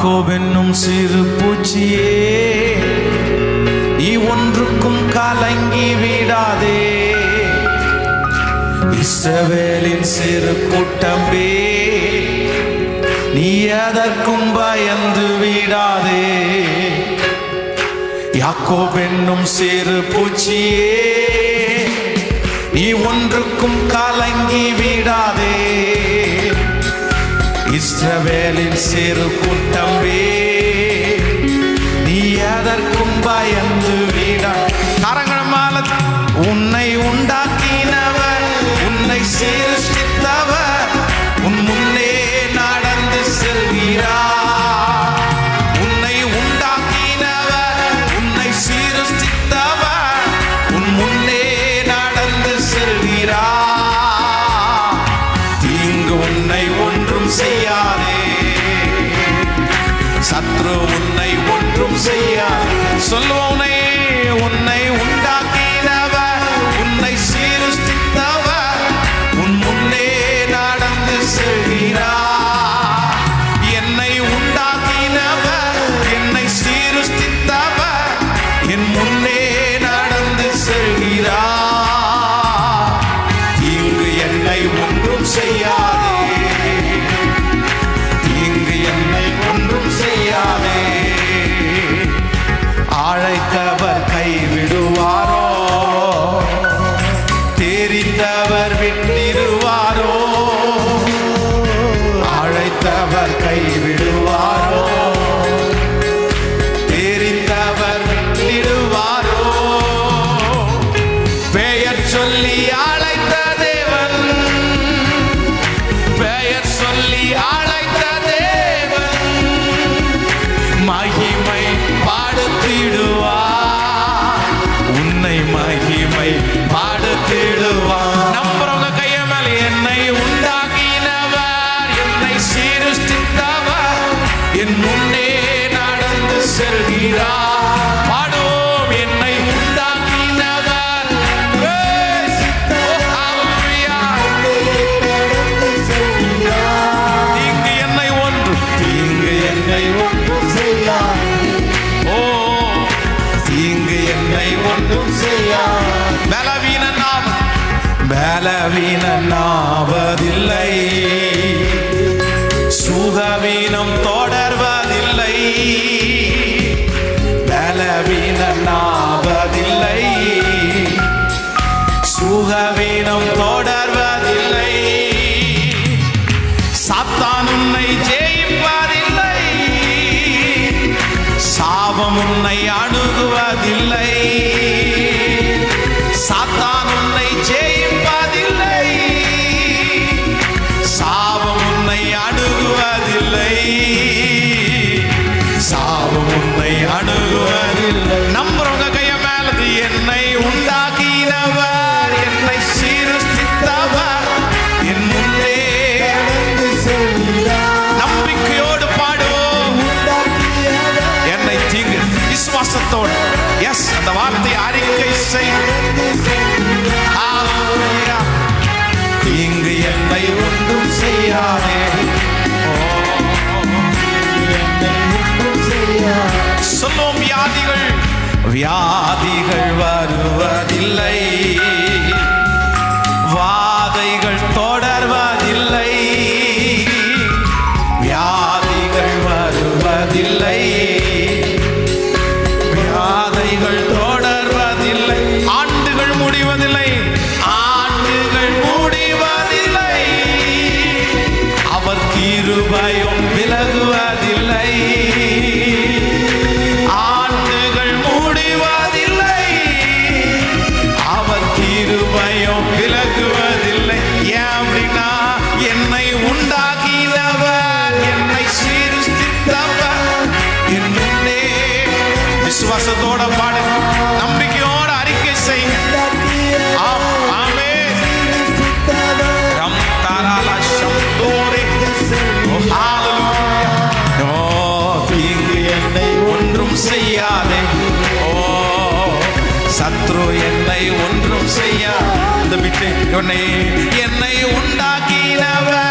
யாக்கோவென்னும் சிறு பூச்சியே ஒன்றுக்கும் கலங்கி விடாதே. இஸ்ரவேலின் சிறு கூட்டம்பே நீ எதற்கும் பயந்து விடாதே. யாக்கோவென்னும் சிறு பூச்சியே நீ ஒன்றுக்கும் கலங்கி விடாதே. Extra velho, ser o cotão செய்யா. சொல்லுவோம் பலவீனாவதில்லை சுகவீனம் தொடர்வதில்லை பலவீனாவதில்லை சுகவீனம் தொட வியாதிகள் வருவதில்லை. வாதைகள் தொடர்வதில்லை. வியாதிகள் வருவதில்லை. ஒன்று என்னை ஒன்றும் செய்யாது என்னை உண்டாக்கினவர்.